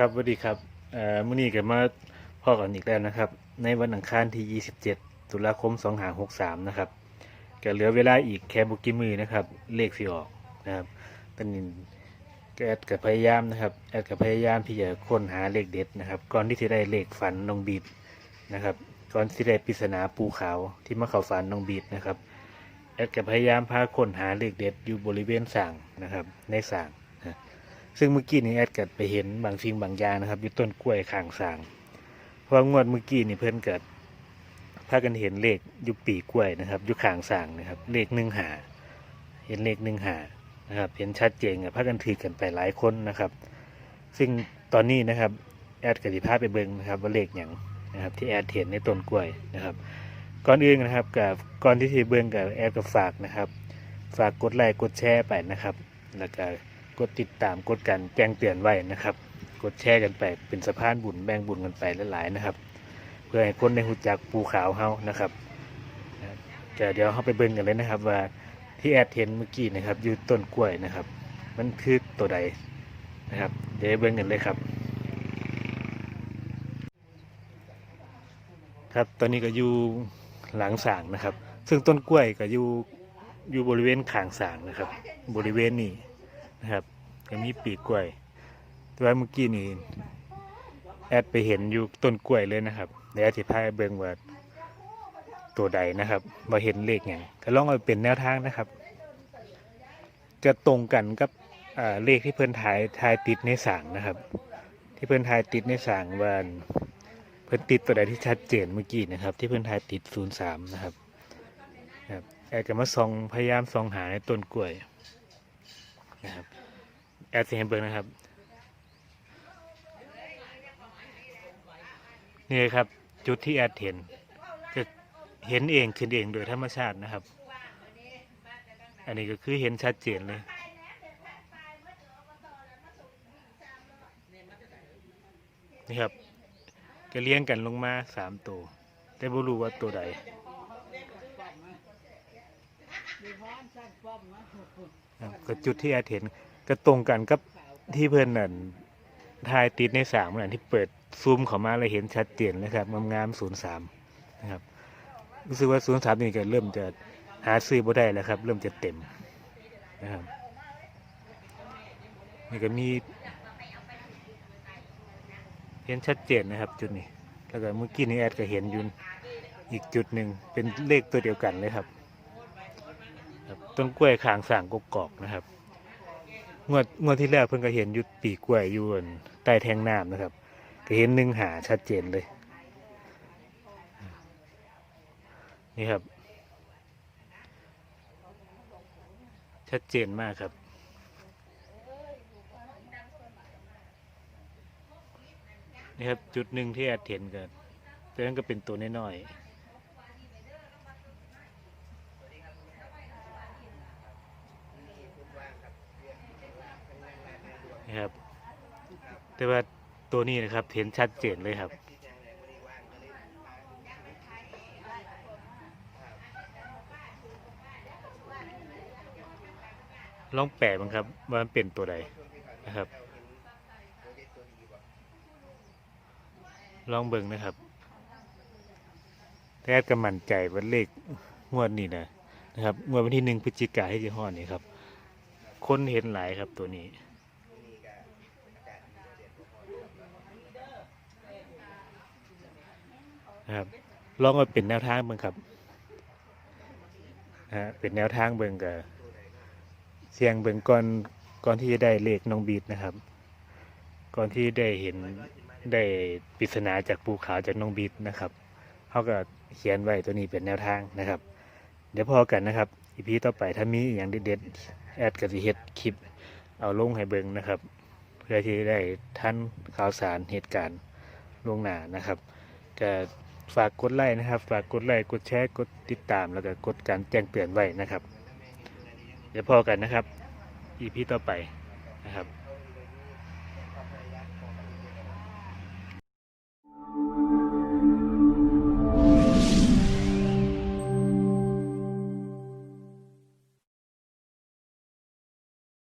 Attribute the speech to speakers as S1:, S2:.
S1: ครับสวัสดีครับเอ่อมื้อนี้ก็มาพ่อกันอีกแล้วนะครับ ในวันอังคารที่ 27 ตุลาคม 2563 นะครับก็เหลือเวลาอีกแค่บุกี่มือนะครับ เลขสิออกนะครับตอนนี้ก็แอดกับพยายามนะครับแอดกับพยายามที่จะค้นหาเลขเด็ดนะครับ ก่อนที่จะได้เลขฝันน้องบีดนะครับ ก่อนที่ได้ปริศนาปูขาวที่มาเข้าฝันน้องบีดนะครับแอดกับพยายามพาค้นหาเลขเด็ดอยู่บริเวณสางนะครับ ในสาง ซึ่งเมื่อกี้นี้แอดเกิดไปเห็นบางสิ่งบางอย่างนะครับอยู่ต้นกล้วยข้างสางเพราะงวดเมื่อกี้นี่เพื่อนเกิดพากันเห็นเลขอยู่ปีกล้วยนะครับอยู่ข้างสางนะครับ เลขหนึ่งหาเห็นเลขหนึ่งหานะครับ เห็นชัดเจนกับพากันถือกันไปหลายคนนะครับ ซึ่งตอนนี้นะครับแอดกับที่พาไปเบิ่งนะครับว่าเลขอย่างนะครับ ที่แอดเห็นในต้นกล้วยนะครับก่อนอื่นนะครับกับก่อนที่จะเบิ่งกับแอดก็ฝากนะครับ ฝากกดไลค์กดแชร์ไปนะครับ แล้วก็ กดติดตามกดกันแจ้งเตือนไว้นะครับ กดแชร์กันไปเป็นสะพานบุญแบ่งบุญกันไปหลายๆนะครับ เพื่อให้คนในหูจักปูขาวเฮานะครับจะเดี๋ยวเข้าไปเบิ่งกันเลยนะครับ ว่าที่แอดเห็นเมื่อกี้นะครับอยู่ต้นกล้วยนะครับ มันคือตัวใดนะครับ เดี๋ยวเบิ่งกันเลยครับ ครับตอนนี้ก็อยู่หลังสางนะครับ ซึ่งต้นกล้วยก็อยู่อยู่บริเวณขางสางนะครับ บริเวณนี้ นะครับก็มีปีกกล้วยต่ว่าเมื่อกี้นี่แอดไปเห็นอยู่ต้นกล้วยเลยนะครับเดี๋ยวอธิบายเบิ่งว่าตัวใดนะครับว่าเห็นเลขอย่างก็ลองเอาเป็นแนวทางนะครับ จะตรงกันกับเลขที่เพิ่อนถ่ายถ่ายติดในสางนะครับ ที่เพิ่อนถ่ายติดในสางว่าเพิ่นติดตัวใดที่ชัดเจนเมื่อกี้นะครับ ที่เพิ่อนถ่ายติด03นะครับครับแอดก็มาส่องพยายามส่องหาในต้นกล้วยนะครับ แอดสิให้เบิ่งนะครับ นี่ครับ จุดที่แอดเห็นจะเห็นเองขึ้นเองโดยธรรมชาตินะครับ อันนี้ก็คือเห็นชัดเจนเลยนี่ครับก็เลี้ยงกันลงมาสามตัว แต่บ่รู้ว่าตัวใดครับก็จุดที่แอดเห็น ก็ตรงกันกับที่เพื่อนนั่นถ่ายติดในสามนั่นที่เปิดซูมเข้ามาเลยเห็นชัดเจนนะครับงามศูนย์สามนะครับรู้สึกว่าศูนย์สามนี่ก็เริ่มจะหาซื้อบ่ได้แล้วครับ เริ่มจะเต็มนะครับนี่ก็มีเห็นชัดเจนนะครับจุดนี้ แล้วก็เมื่อกี้นี้แอดก็เห็นอยู่อีกจุดหนึ่งเป็นเลขตัวเดียวกันเลยครับครับต้นกล้วยขางสางกกอกนะครับ งวดงวดที่แล้วเพิ่งก็เห็นอยุดปีกล้วยอยู่นใต้แทงน้ำนะครับ ก็เห็นหนึ่งหาชัดเจนเลย นี่ครับ ชัดเจนมากครับ นี่ครับจุดหนึ่งที่แอดเห็นกันแต่นั้นก็เป็นตัวน้อยๆ นะครับ แต่ว่าตัวนี้นะครับเห็นชัดเจนเลยครับ ลองแปะบ้างครับว่ามันเป็นตัวใดนะครับ ลองเบิ่งนะครับแต่แอดก็มั่นใจว่าเลขงวดนี้นะนะครับงวดวันที่หนึ่งพฤศจิกายนที่จะฮอนี่ครับ คนเห็นหลายครับตัวนี้ นะครับลองมาเป็นแนวทางเบิ่งครับนะฮะเป็นแนวทางเบิ่งกับเสียงเบิ่งก่อนก่อนที่จะได้เลขน้องบีดนะครับ ก่อนที่ได้เห็นได้ปริศนาจากภูเขาจากน้องบีดนะครับเขาก็เขียนไว้ตัวนี้เป็นแนวทางนะครับ เดี๋ยวพอกันนะครับอีพีต่อไปถ้ามีอย่างเด็ดๆแอดกับสิเฮ็ดคลิปเอาลงให้เบิ่งนะครับ เพื่อที่ได้ทันข่าวสารเหตุการณ์ล่วงหน้านะครับก็ ฝากกดไลค์นะครับ ฝากกดไลค์กดแชร์กดติดตามแล้วก็กดการแจ้งเตือนไว้นะครับ เดี๋ยวพอกันนะครับ EP ต่อไปนะครับ